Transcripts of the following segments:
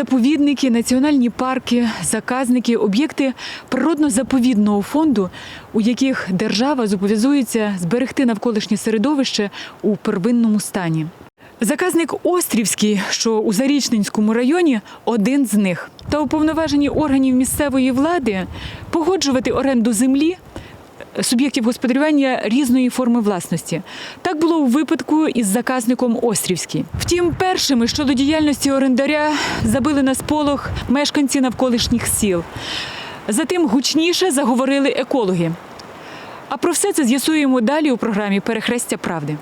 Заповідники, національні парки, заказники, об'єкти природно-заповідного фонду, у яких держава зобов'язується зберегти навколишнє середовище у первинному стані. Заказник Острівський, що у Зарічненському районі, один з них. Та уповноважені органів місцевої влади погоджувати оренду землі суб'єктів господарювання різної форми власності. Так було у випадку із заказником Острівський. Втім, першими щодо діяльності орендаря забили на сполох мешканці навколишніх сіл. Затим гучніше заговорили екологи. А про все це з'ясуємо далі у програмі Перехрестя правди.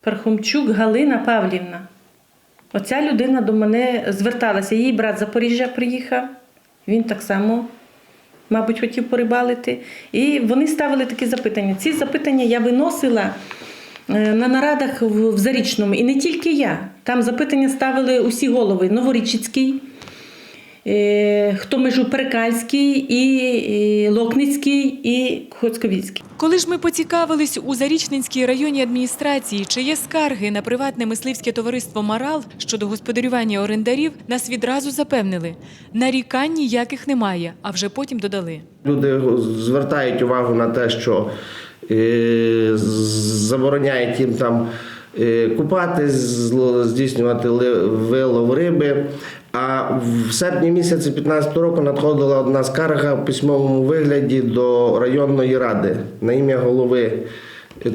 Пархомчук Галина Павлівна. Оця людина до мене зверталася. Її брат Запоріжжя приїхав. Він так само, мабуть, хотів порибалити. І вони ставили такі запитання. Ці запитання я виносила е, на нарадах в в Зарічному. І не тільки я. Там запитання ставили усі голови: Новорічицький, е, хто межу Перекальський, і, Локницький, і Хоцьковіцький. Коли ж ми поцікавились у Зарічненській районній адміністрації, чи є скарги на приватне мисливське товариство Марал щодо господарювання орендарів, нас відразу запевнили, нарікань ніяких немає, а вже потім додали. Люди звертають увагу на те, що е, забороняють їм там е, купатись, зло- здійснювати вилов риби. А в серпні місяці 2015 року надходила одна скарга в письмовому вигляді до районної ради на ім'я голови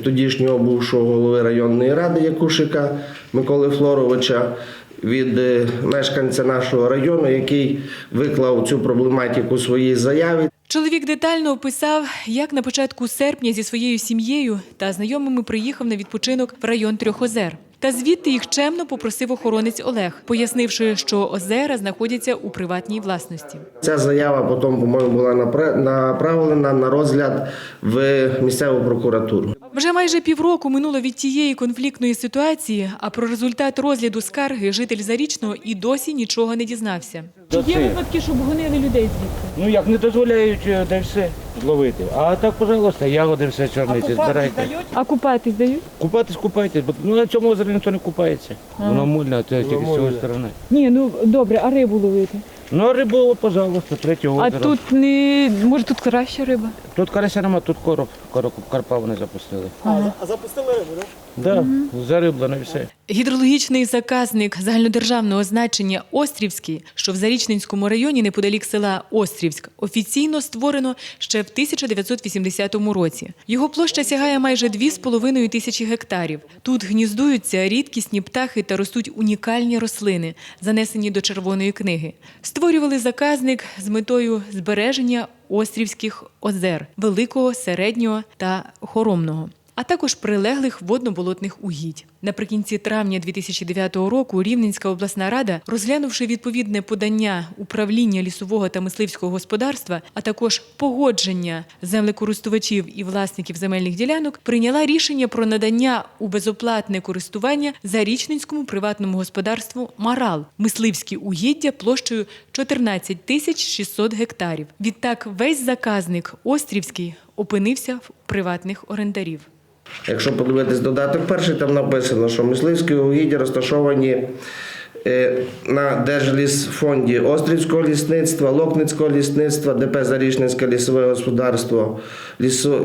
тодішнього бувшого голови районної ради Якушика Миколи Флоровича від е, мешканця нашого району, який виклав цю проблематику своїй заяві. Чоловік детально описав, як на початку серпня зі своєю сім'єю та знайомими приїхав на відпочинок в район Трьох озер. Та звідти їх чемно попросив охоронець Олег, пояснивши, що озера знаходяться у приватній власності. Ця заява потім, по-моєму, була напра- направлена на розгляд в місцеву прокуратуру. Вже майже півроку минуло від тієї конфліктної ситуації, а про результат розгляду скарги житель Зарічного і досі нічого не дізнався. Чи є випадки, щоб гонили людей звідти? Ну як не дозволяють е, де все зловити. А так, пожалуйста, ягоди все чорниці збирайте. А купатись дають? Купатись купайтесь, бо ну, на цьому озері ніхто не купається. Воно мульне, то тільки з цієї сторони. Ні, ну добре, а рибу ловити. Ну, а рибу, пожалуйста, третє А тут не може тут краща риба. Тут карася нема, тут короб. короб карпа вони запустили. А, запустили рибу, так? Так, да, зариблено і все. Гідрологічний заказник загальнодержавного значення Острівський, що в Зарічненському районі неподалік села Острівськ, офіційно створено ще в 1980 році. Його площа сягає майже 2,5 тисячі гектарів. Тут гніздуються рідкісні птахи та ростуть унікальні рослини, занесені до Червоної книги. Створювали заказник з метою збереження острівських озер великого, середнього та хоромного а також прилеглих водно-болотних угідь. Наприкінці травня 2009 року Рівненська обласна рада, розглянувши відповідне подання управління лісового та мисливського господарства, а також погодження землекористувачів і власників земельних ділянок, прийняла рішення про надання у безоплатне користування зарічненському приватному господарству Марал мисливські угіддя площею 14 тисяч 600 гектарів. Відтак весь заказник Острівський опинився в приватних орендарів. Якщо подивитись додаток перший, там написано, що мисливські угіддя розташовані е, на Держлісфонді Острівського лісництва, Локницького лісництва, ДП Зарічненське лісове господарство,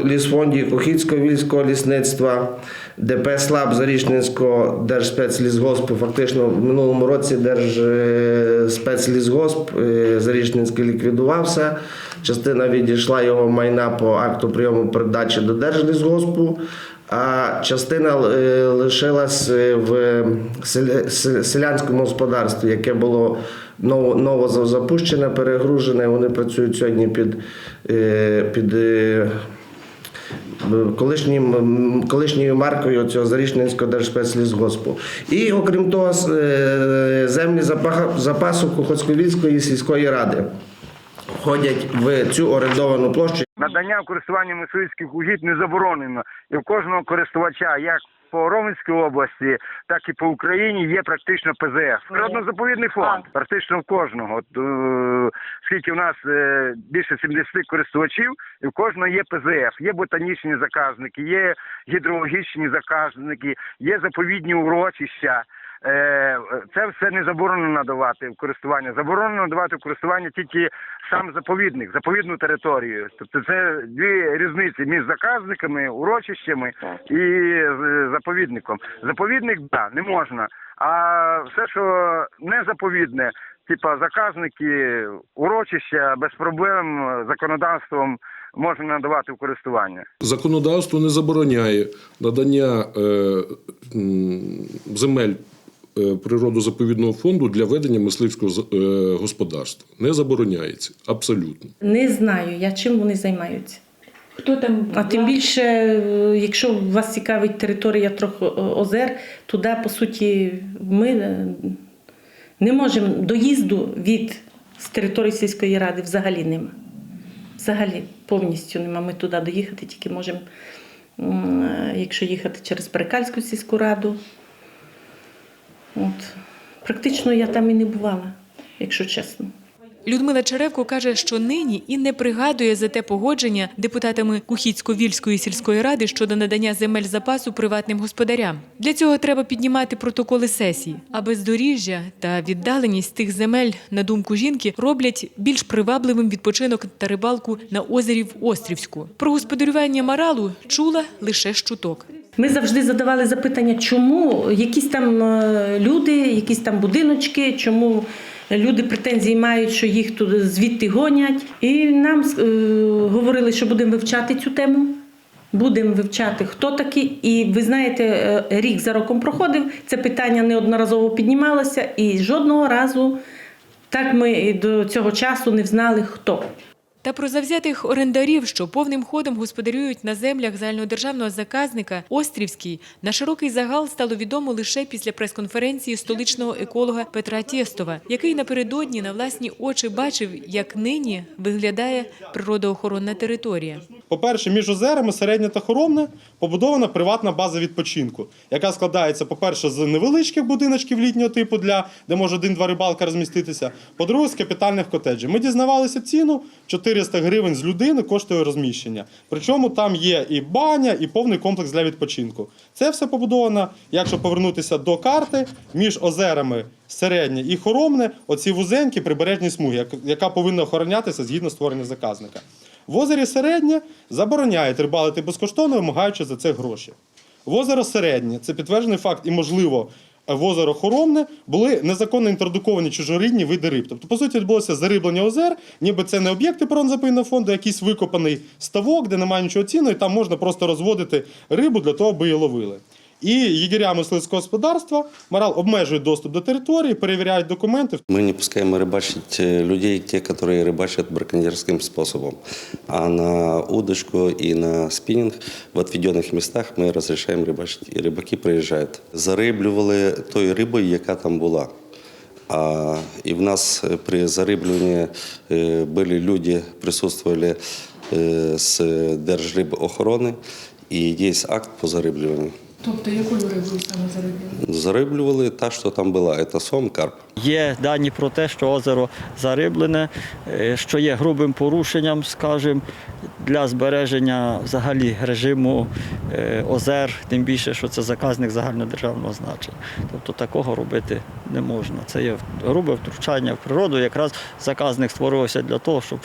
лісфонді Кохідського вільського лісництва, ДП Слаб Зарічненського Держспецлісгоспу. Фактично в минулому році Держспецлісгосп е, Зарічненський ліквідувався. Частина відійшла його майна по акту прийому передачі до Держлісгоспу. А частина е, лишилась е, в селянському господарстві, яке було ново, ново запущене, перегружене. Вони працюють сьогодні під, е, під колишнім, колишньою маркою цього Зарічненського держспецлісгоспу. І окрім того, землі запасу Кухоцьковільської сільської ради входять в цю орендовану площу. Надання в користування мисливських угідь не заборонено. І в кожного користувача, як по Романській області, так і по Україні є практично ПЗФ. Природно-заповідний фонд. Практично в кожного. От, е, скільки в нас е, більше 70 користувачів, і в кожного є ПЗФ. Є ботанічні заказники, є гідрологічні заказники, є заповідні урочища. Е, Це все не заборонено надавати в користування. Заборонено надавати в користування тільки сам заповідник, заповідну територію. Тобто це дві різниці між заказниками, урочищами і заповідником. Заповідник да, не можна. А все, що не заповідне, типа заказники, урочища без проблем законодавством можна надавати в користування. Законодавство не забороняє надання е, м, земель природозаповідного фонду для ведення мисливського е, господарства. Не забороняється абсолютно. Не знаю я, чим вони займаються. Хто там А тим більше, е, якщо вас цікавить територія трохи е, озер, туди, по суті, ми е, не можемо доїзду від з території сільської ради взагалі нема. Взагалі повністю нема. Ми туди доїхати тільки можемо, е, якщо їхати через Перекальську сільську раду. От. Практично я там і не бувала, якщо чесно. Людмила Черевко каже, що нині і не пригадує за те погодження депутатами Кухіцько-Вільської сільської ради щодо надання земель запасу приватним господарям. Для цього треба піднімати протоколи сесії, а бездоріжжя та віддаленість тих земель, на думку жінки, роблять більш привабливим відпочинок та рибалку на озері в Острівську. Про господарювання маралу чула лише щуток. Ми завжди задавали запитання, чому якісь там е, люди, якісь там будиночки, чому люди претензії мають, що їх туди звідти гонять. І нам е, говорили, що будемо вивчати цю тему. Будемо вивчати, хто такі. І ви знаєте, е, рік за роком проходив. Це питання неодноразово піднімалося, і жодного разу так ми до цього часу не знали, хто. Та про завзятих орендарів, що повним ходом господарюють на землях загальнодержавного заказника Острівський, на широкий загал стало відомо лише після прес-конференції столичного еколога Петра Тєстова, який напередодні на власні очі бачив, як нині виглядає природоохоронна територія. По-перше, між озерами середня та хоромне побудована приватна база відпочинку, яка складається, по-перше, з невеличких будиночків літнього типу, для, де може один-два рибалка розміститися. По-друге, з капітальних котеджів. Ми дізнавалися ціну 400 гривень з людини коштує розміщення. Причому там є і баня, і повний комплекс для відпочинку. Це все побудовано, якщо повернутися до карти, між озерами середнє і хоромне, оці вузенькі прибережні смуги, яка повинна охоронятися згідно створення заказника. В озері середнє забороняють рибалити безкоштовно, вимагаючи за це гроші. В озеро середнє це підтверджений факт, і можливо. В озеро Хоромне були незаконно інтродуковані чужорідні види риб. Тобто, по суті, відбулося зариблення озер, ніби це не об'єкти природно-заповідного фонду, а якийсь викопаний ставок, де немає нічого цінного, і там можна просто розводити рибу для того, аби її ловили. І єгеря мисливського господарства морал обмежують доступ до території, перевіряють документи, Мы не пускаем рыбачить э, людей, те, которые рыбачат браконьерским способом. А на удочку и на спиннинг в отведенных местах ми разрешаем рыбачить. І рибаки приїжджають. Зариблювали тою рибою, яка там була. А, і в нас е, при зариблюванні е, були люди, присутствовали е, з Держрибохорони, і є акт по зариблюванню. Тобто, якою рибою саме заробили? Зариблювали та, що там була, це сом, карп. Є дані про те, що озеро зариблене, що є грубим порушенням, скажімо, для збереження взагалі режиму е, озер, тим більше, що це заказник загальнодержавного значення. Тобто такого робити не можна. Це є грубе втручання в природу. Якраз заказник створювався для того, щоб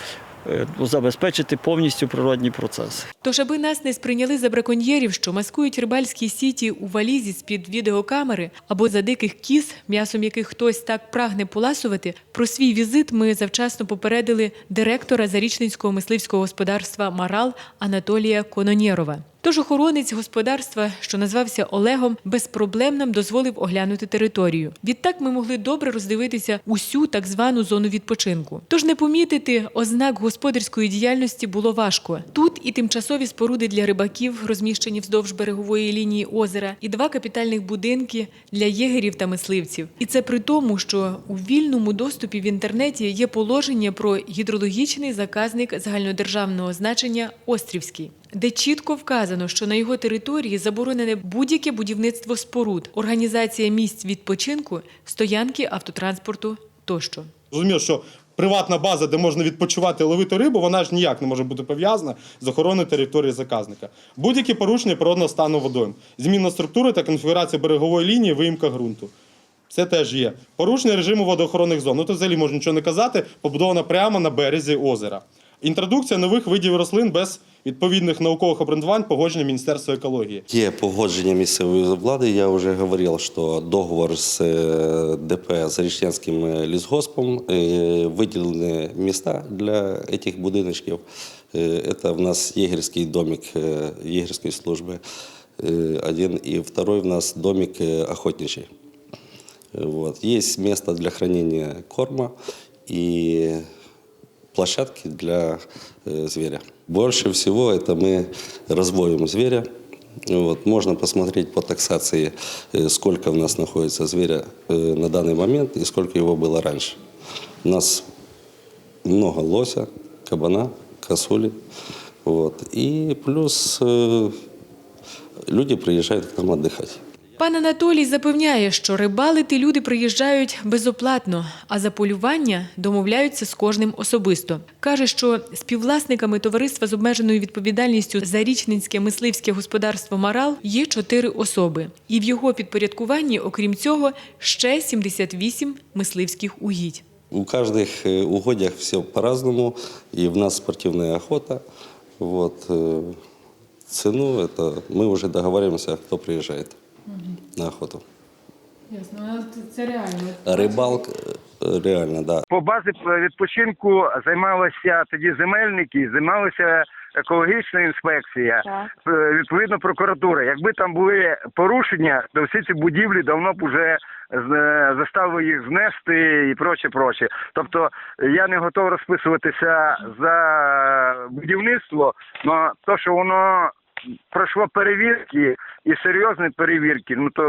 забезпечити повністю природні процеси. Тож, аби нас не сприйняли за браконьєрів, що маскують рибальські сіті у валізі з-під відеокамери або за диких кіз, м'ясом яких хтось так прагне поласувати, про свій візит ми завчасно попередили директора Зарічненського мисливського господарства Марал Анатолія Кононєрова. Тож охоронець господарства, що назвався Олегом, без проблем нам дозволив оглянути територію. Відтак ми могли добре роздивитися усю так звану зону відпочинку. Тож не помітити ознак господарської діяльності було важко. Тут і тимчасові споруди для рибаків, розміщені вздовж берегової лінії озера, і два капітальних будинки для єгерів та мисливців. І це при тому, що у вільному доступі в інтернеті є положення про гідрологічний заказник загальнодержавного значення Острівський де чітко вказано, що на його території заборонене будь-яке будівництво споруд, організація місць відпочинку, стоянки автотранспорту тощо. Зрозуміло, що приватна база, де можна відпочивати ловити рибу, вона ж ніяк не може бути пов'язана з охороною території заказника. Будь-які порушення природного стану водойм, зміна структури та конфігурація берегової лінії, виїмка ґрунту. Це теж є. Порушення режиму водоохоронних зон. Ну то взагалі можна нічого не казати, побудована прямо на березі озера. Інтродукція нових видів рослин без відповідних наукових обґрунтувань погодження Міністерства екології. Є погодження місцевої влади. Я вже говорив, що договор з е, ДП Зарічнянським е, лісгоспом е, виділені міста для цих будиночків. Це в нас єгерський домик єгерської служби. Один і второй в нас домик охотничий. Вот. Есть место для хранения корма и площадки для э, зверя. Больше всего это мы разводим зверя. Вот. Можно посмотреть по таксации, э, сколько в нас находится зверя э, на данный момент и сколько его было раньше. У нас много лося, кабана, косули. Вот. И плюс э, люди приезжают к нам отдыхать. Пан Анатолій запевняє, що рибалити люди приїжджають безоплатно, а за полювання домовляються з кожним особисто. Каже, що співвласниками товариства з обмеженою відповідальністю Зарічненське мисливське господарство Марал є чотири особи, і в його підпорядкуванні, окрім цього, ще 78 мисливських угідь. У каждых э, угодьях все по-разному, и в нас спортивная охота. Вот. э, Цену это мы уже договариваемся, кто приезжает на охоту. Ясно, це реально. Рыбалка, э, реально, да. По базі відпочинку займалися тоді земельники, займалася екологічна інспекція, е, відповідно прокуратура. Якби там були порушення, то всі ці будівлі давно б уже заставили їх знести і проче, проче. Тобто я не готов розписуватися за будівництво, але то, що воно пройшло перевірки і серйозні перевірки, ну то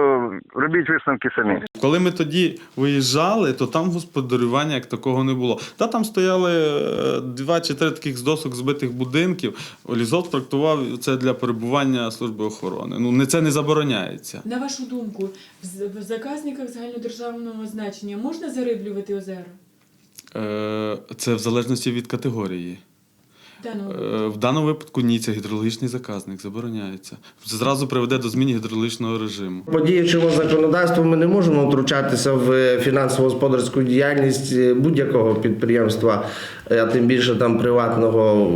робіть висновки самі. Коли ми тоді виїжджали, то там господарювання як такого не було. Та там стояли е, два чи три таких з досок збитих будинків. Лізот трактував це для перебування служби охорони. Ну не це не забороняється. На вашу думку, в заказниках загальнодержавного значення можна зариблювати озера? Е, Це в залежності від категорії. Е, В даному випадку ні, це гідрологічний заказник забороняється. Це зразу приведе до зміни гідрологічного режиму. По діючому законодавству ми не можемо втручатися в фінансово-господарську діяльність е, будь-якого підприємства, е, а тим більше там приватного.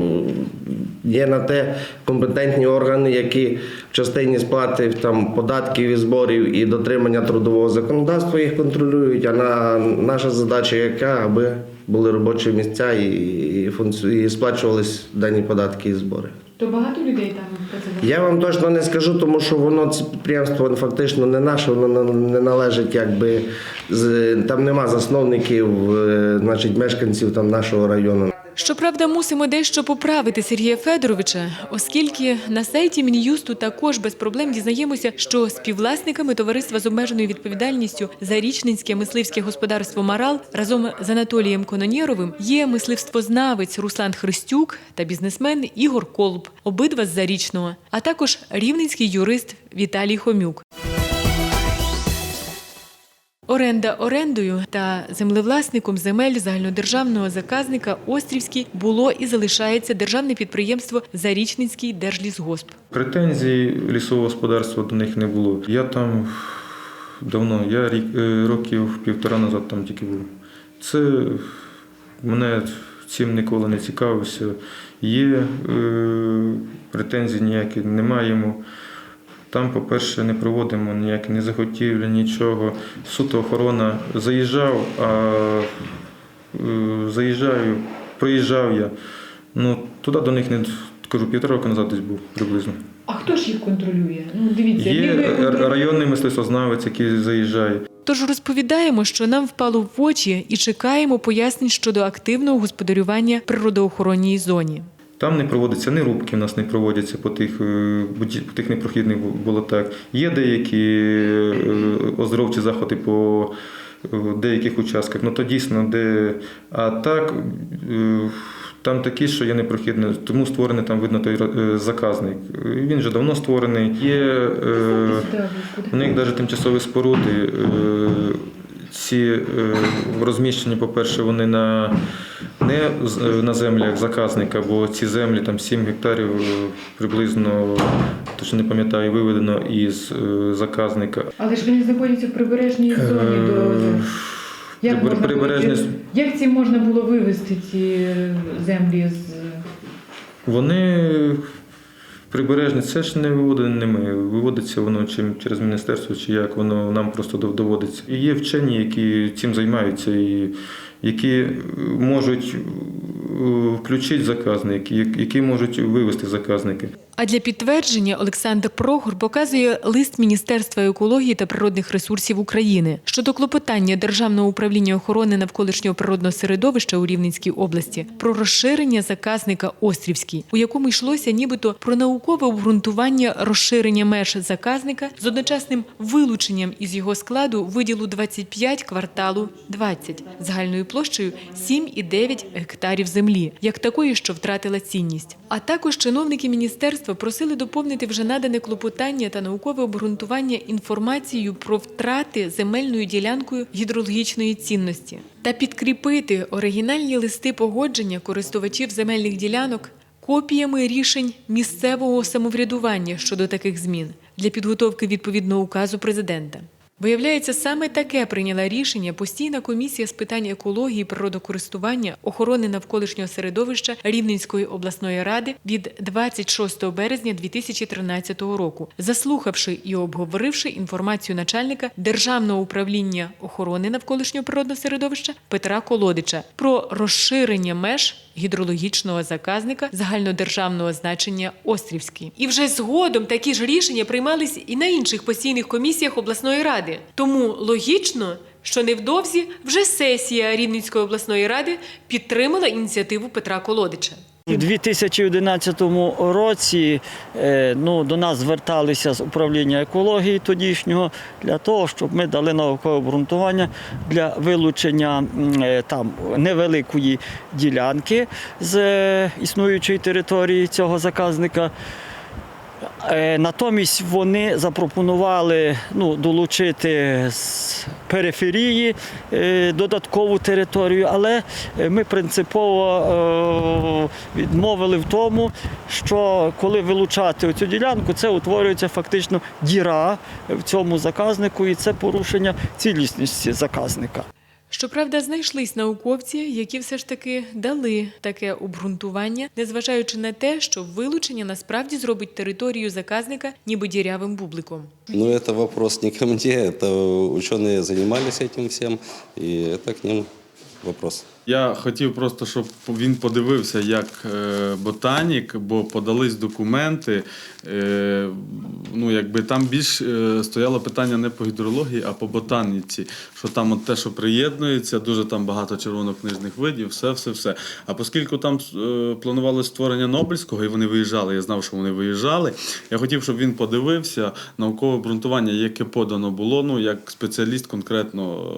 Є на те компетентні органи, які в частині сплати там, податків і зборів і дотримання трудового законодавства їх контролюють. А на, наша задача яка, аби були робочі місця і, і, і сплачувались дані податки і збори. То багато людей там працювало? Я вам точно не скажу, тому що воно це підприємство фактично не наше, воно не належить, якби з там нема засновників, е, значить, мешканців там нашого району. Щоправда, мусимо дещо поправити Сергія Федоровича, оскільки на сайті Мін'юсту також без проблем дізнаємося, що співвласниками товариства з обмеженою відповідальністю Зарічненське мисливське господарство Марал разом з Анатолієм Кононєровим є мисливствознавець Руслан Христюк та бізнесмен Ігор Колб, обидва з Зарічного, а також рівненський юрист Віталій Хомюк. Оренда орендою та землевласником земель загальнодержавного заказника Острівський було і залишається державне підприємство Зарічницький держлісгосп. Претензій лісового господарства до них не було. Я там давно, я рік, е, років півтора назад там тільки був. Це мене цим ніколи не цікавився. Є е, претензій ніякі не маємо. Там, по-перше, не проводимо ніякі не заготівлі, нічого. Суто охорона заїжджав, а е, заїжджаю, приїжджав я. Ну, туди до них не кажу, півтора року назад десь був приблизно. А хто ж їх контролює? Ну дивіться, Є районний мисливствознавець, який заїжджає. Тож розповідаємо, що нам впало в очі і чекаємо пояснень щодо активного господарювання природоохоронній зоні. Там не проводиться, ні рубки в нас не проводяться по тих, е, по тих непрохідних болотах. Є деякі е, оздоровчі заходи по е, деяких участках, ну то дійсно, де. А так там такі, що є непрохідне, тому створений там видно той заказник. Він вже давно створений. Є у них навіть тимчасові споруди. Ці е, розміщені, по-перше, вони на не е, на землях заказника, бо ці землі там 7 гектарів е, приблизно, точно не пам'ятаю, виведено із заказника. Але ж вони знаходяться в прибережній зоні до як, можна прибережні було, як ці можна було вивезти ці землі з Вони прибережні, це ж не виводить не ми. Виводиться воно чим через міністерство, чи як воно нам просто доводиться. І є вчені, які цим займаються, і які можуть е, включити заказники, які можуть вивести заказники. А для підтвердження Олександр Прогор показує лист Міністерства екології та природних ресурсів України щодо клопотання Державного управління охорони навколишнього природного середовища у Рівненській області про розширення заказника Острівський, у якому йшлося нібито про наукове обґрунтування розширення меж заказника з одночасним вилученням із його складу виділу 25 кварталу 20 загальною площею 7,9 гектарів землі, як такої, що втратила цінність. А також чиновники міністерства просили доповнити вже надане клопотання та наукове обґрунтування інформацією про втрати земельною ділянкою гідрологічної цінності та підкріпити оригінальні листи погодження користувачів земельних ділянок копіями рішень місцевого самоврядування щодо таких змін для підготовки відповідного указу президента. Виявляється, саме таке прийняла рішення постійна комісія з питань екології, природокористування, охорони навколишнього середовища Рівненської обласної ради від 26 березня 2013 року, заслухавши і обговоривши інформацію начальника Державного управління охорони навколишнього природного середовища Петра Колодича про розширення меж гідрологічного заказника загальнодержавного значення Острівський. І вже згодом такі ж рішення приймались і на інших постійних комісіях обласної ради. Тому логічно, що невдовзі вже сесія Рівненської обласної ради підтримала ініціативу Петра Колодича. У 2011 році е, ну, до нас зверталися з управління екології тодішнього для того, щоб ми дали наукове обґрунтування для вилучення е, там невеликої ділянки з е, існуючої території цього заказника. Е, Натомість вони запропонували ну, долучити з периферії е, додаткову територію, але е, ми принципово відмовили в тому, що коли вилучати цю ділянку, це утворюється фактично діра в цьому заказнику, і це порушення цілісності заказника. Щоправда, знайшлись науковці, які все ж таки дали таке обґрунтування, незважаючи на те, що вилучення насправді зробить територію заказника ніби дірявим бубликом. Но это вопрос не ко мне, это ученые занимались этим всем, и это к ним вопрос. Я хотів просто, щоб він подивився як е, ботанік, бо подались документи. Е, ну, якби там більш е, стояло питання не по гідрології, а по ботаніці. Що там от те, що приєднується, дуже там багато червонокнижних видів, все, все, все. А оскільки там планували створення Нобельського, і вони виїжджали, я знав, що вони виїжджали. Я хотів, щоб він подивився наукове обґрунтування, яке подано було, ну як спеціаліст конкретно.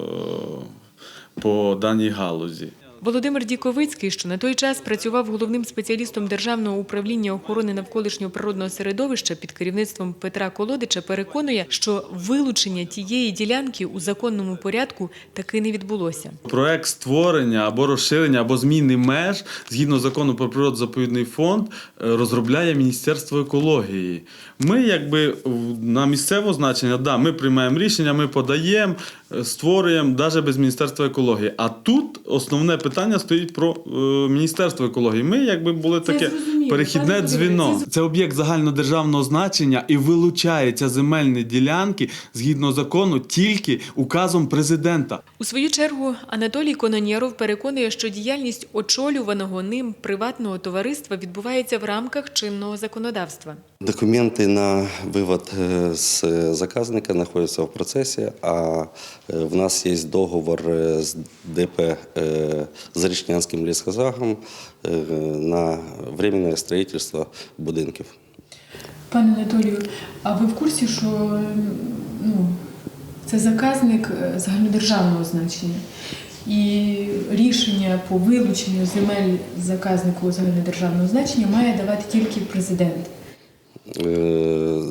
По даній галузі. Володимир Діковицький, що на той час працював головним спеціалістом Державного управління охорони навколишнього природного середовища під керівництвом Петра Колодича, переконує, що вилучення тієї ділянки у законному порядку таки не відбулося. Проект створення або розширення, або зміни меж згідно закону про природозаповідний фонд е, розробляє Міністерство екології. Ми, якби на місцеве значення, да, ми приймаємо рішення, ми подаємо, е, створюємо навіть без Міністерства екології. А тут основне питання стоїть про е, Міністерство екології. Ми якби були таке зрозуміло. перехідне Пане дзвіно. Володимире, Це об'єкт загальнодержавного значення і вилучаються земельні ділянки згідно закону тільки указом президента. У свою чергу Анатолій Кононєров переконує, що діяльність очолюваного ним приватного товариства відбувається в рамках чинного законодавства. Документы на вывод э, с заказника находятся в процессе, а э, в нас есть договор э, с ДП э, Заречнянским лесхозагом э, на временное строительство будинків. Пане Анатолію, а ви в курсі, що ну, це заказник е, загальнодержавного значення? І рішення по вилученню земель заказнику загальнодержавного значення має давати тільки президент. Е,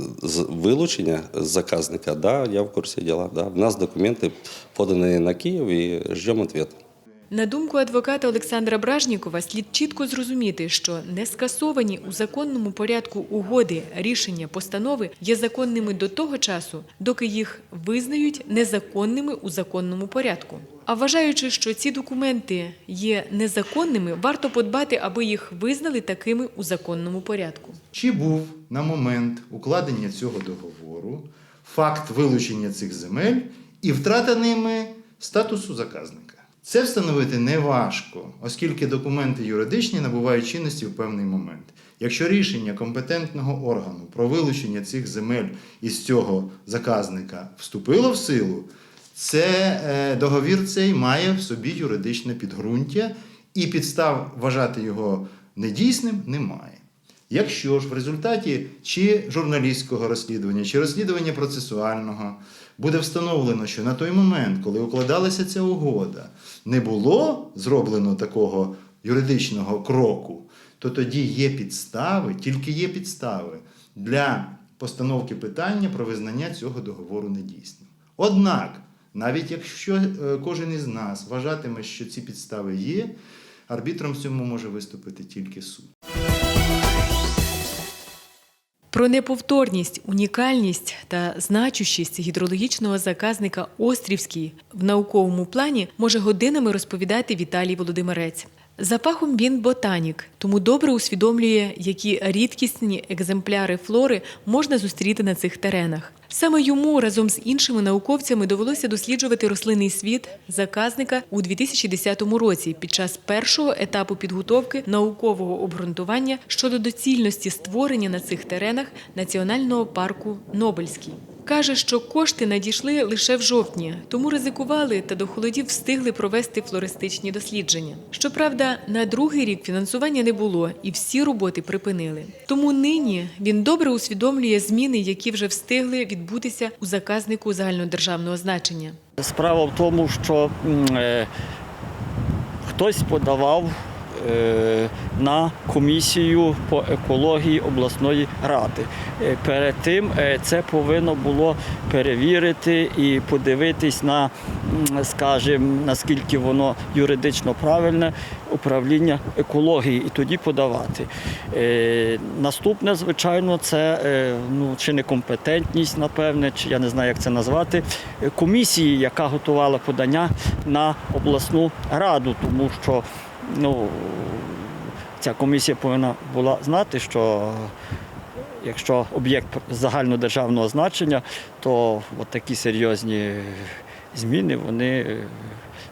Вилучення заказника, да, я в курсі діла. Да. В нас документи подані на Київ і ждемо відповідь. На думку адвоката Олександра Бражнікова, слід чітко зрозуміти, що не скасовані у законному порядку угоди, рішення, постанови є законними до того часу, доки їх визнають незаконними у законному порядку. А вважаючи, що ці документи є незаконними, варто подбати, аби їх визнали такими у законному порядку. Чи був на момент укладення цього договору факт вилучення цих земель і втрата ними статусу заказника? Це встановити не важко, оскільки документи юридичні набувають чинності в певний момент. Якщо рішення компетентного органу про вилучення цих земель із цього заказника вступило в силу, це е, договір цей має в собі юридичне підґрунтя, і підстав вважати його недійсним немає. Якщо ж в результаті чи журналістського розслідування, чи розслідування процесуального буде встановлено, що на той момент, коли укладалася ця угода, не було зроблено такого юридичного кроку, то тоді є підстави, тільки є підстави для постановки питання про визнання цього договору недійсним. Однак, навіть якщо е, кожен із нас вважатиме, що ці підстави є, арбітром цьому може виступити тільки суд. Про неповторність, унікальність та значущість гідрологічного заказника Острівський в науковому плані може годинами розповідати Віталій Володимирець. За фахом він ботанік, тому добре усвідомлює, які рідкісні екземпляри флори можна зустріти на цих теренах. Саме йому разом з іншими науковцями довелося досліджувати рослинний світ заказника у 2010 році під час першого етапу підготовки наукового обґрунтування щодо доцільності створення на цих теренах національного парку Нобельський. Каже, що кошти надійшли лише в жовтні, тому ризикували та до холодів встигли провести флористичні дослідження. Щоправда, на другий рік фінансування не було і всі роботи припинили. Тому нині він добре усвідомлює зміни, які вже встигли відбутися у заказнику загальнодержавного значення. Справа в тому, що е, хтось подавав на комісію по екології обласної ради. Е, Перед тим е, це повинно було перевірити і подивитись на, скажімо, наскільки воно юридично правильне управління екології і тоді подавати. Е, Наступне, звичайно, це е, ну, чи некомпетентність, напевне, чи я не знаю, як це назвати, е, комісії, яка готувала подання на обласну раду, тому що ну, ця комісія повинна була знати, що якщо об'єкт загальнодержавного значення, то от такі серйозні зміни вони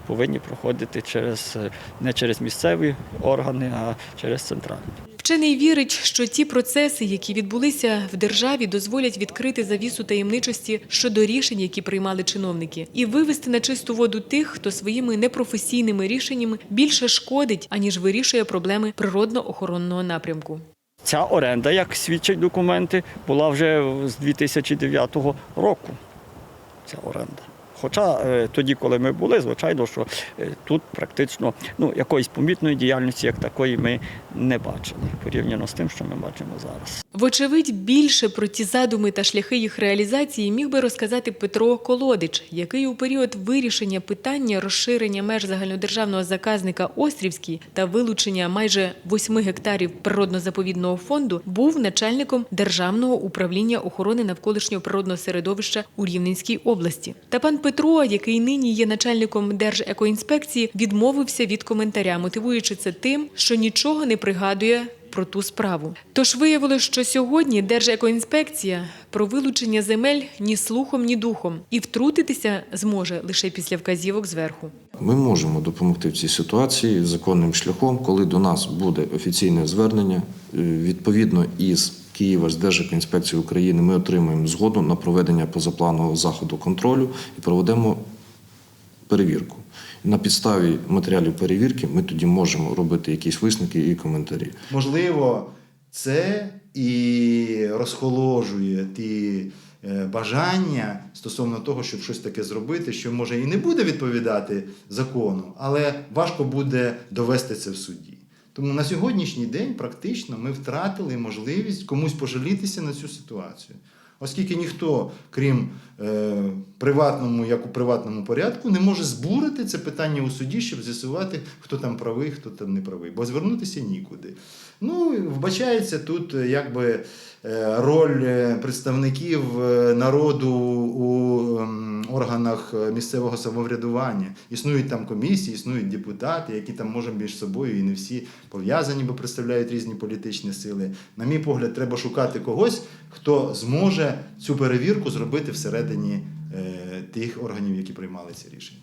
повинні проходити через не через місцеві органи, а через центральні. Вчений вірить, що ті процеси, які відбулися в державі, дозволять відкрити завісу таємничості щодо рішень, які приймали чиновники, і вивести на чисту воду тих, хто своїми непрофесійними рішеннями більше шкодить, аніж вирішує проблеми природно-охоронного напрямку. Ця оренда, як свідчать документи, була вже з 2009 року. Ця оренда. Хоча е, тоді, коли ми були, звичайно, що е, тут практично ну, якоїсь помітної діяльності як такої ми не бачили порівняно з тим, що ми бачимо зараз. Вочевидь, більше про ті задуми та шляхи їх реалізації міг би розказати Петро Колодич, який у період вирішення питання розширення меж загальнодержавного заказника Острівський та вилучення майже 8 гектарів природно-заповідного фонду був начальником Державного управління охорони навколишнього природного середовища у Рівненській області. Та пан Петро, який нині є начальником Держекоінспекції, відмовився від коментаря, мотивуючи це тим, що нічого не пригадує про ту справу. Тож виявилось, що сьогодні Держекоінспекція про вилучення земель ні слухом, ні духом і втрутитися зможе лише після вказівок зверху. Ми можемо допомогти в цій ситуації законним шляхом, коли до нас буде офіційне звернення. Е, Відповідно із Києва з Держекоінспекції України ми отримаємо згоду на проведення позапланового заходу контролю і проведемо перевірку. На підставі матеріалів перевірки ми тоді можемо робити якісь висновки і коментарі. Можливо, це і розхоложує ті е, бажання стосовно того, щоб щось таке зробити, що може і не буде відповідати закону, але важко буде довести це в суді. Тому на сьогоднішній день практично ми втратили можливість комусь пожалітися на цю ситуацію. Оскільки ніхто, крім е, приватному, як у приватному порядку, не може збурити це питання у суді, щоб з'ясувати, хто там правий, хто там не правий, бо звернутися нікуди. Ну, вбачається тут е, якби е, роль е, представників народу у ем, органах місцевого самоврядування. Існують там комісії, існують депутати, які там може між собою і не всі пов'язані, бо представляють різні політичні сили. На мій погляд, треба шукати когось, хто зможе цю перевірку зробити всередині тих органів, які приймали ці рішення.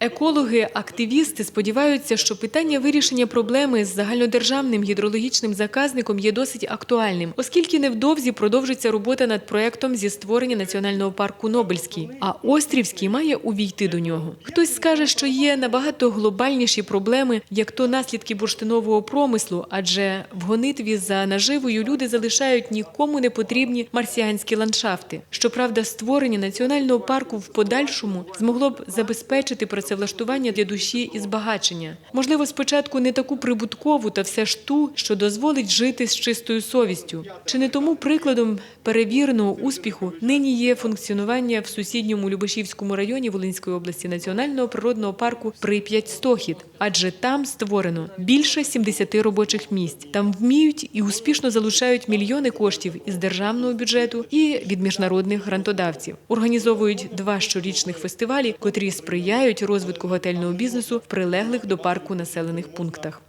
Екологи, активісти сподіваються, що питання вирішення проблеми з загальнодержавним гідрологічним заказником є досить актуальним, оскільки невдовзі продовжиться робота над проектом зі створення національного парку Нобельський, а Острівський має увійти до нього. Хтось скаже, що є набагато глобальніші проблеми, як то наслідки бурштинового промислу, адже в гонитві за наживою люди залишають нікому не потрібні марсіанські ландшафти. Щоправда, створення національного парку в подальшому змогло б забезпечити працевлаштування для душі і збагачення. Можливо, спочатку не таку прибуткову, та все ж ту, що дозволить жити з чистою совістю. Чи не тому прикладом перевіреного успіху нині є функціонування в сусідньому Любешівському районі Волинської області національного природного парку Прип'ять Стохід, адже там створено більше 70 робочих місць. Там вміють і успішно залучають мільйони коштів із державного бюджету і від міжнародних грантодавців. Організовують два щорічних фестивалі, котрі сприяють розвитку готельного бізнесу в прилеглих до парку населених пунктах.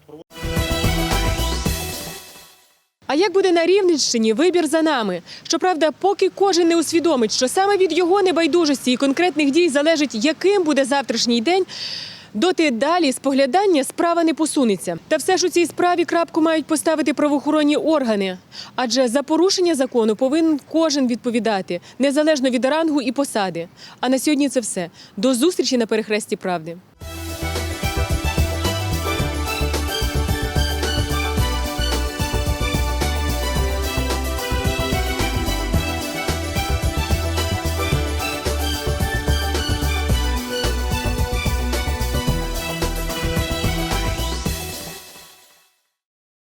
А як буде на Рівненщині, вибір за нами. Щоправда, поки кожен не усвідомить, що саме від його небайдужості і конкретних дій залежить, яким буде завтрашній день. Доти далі споглядання справа не посунеться. Та все ж у цій справі крапку мають поставити правоохоронні органи. Адже за порушення закону повинен кожен відповідати, незалежно від рангу і посади. А на сьогодні це все. До зустрічі на перехресті правди.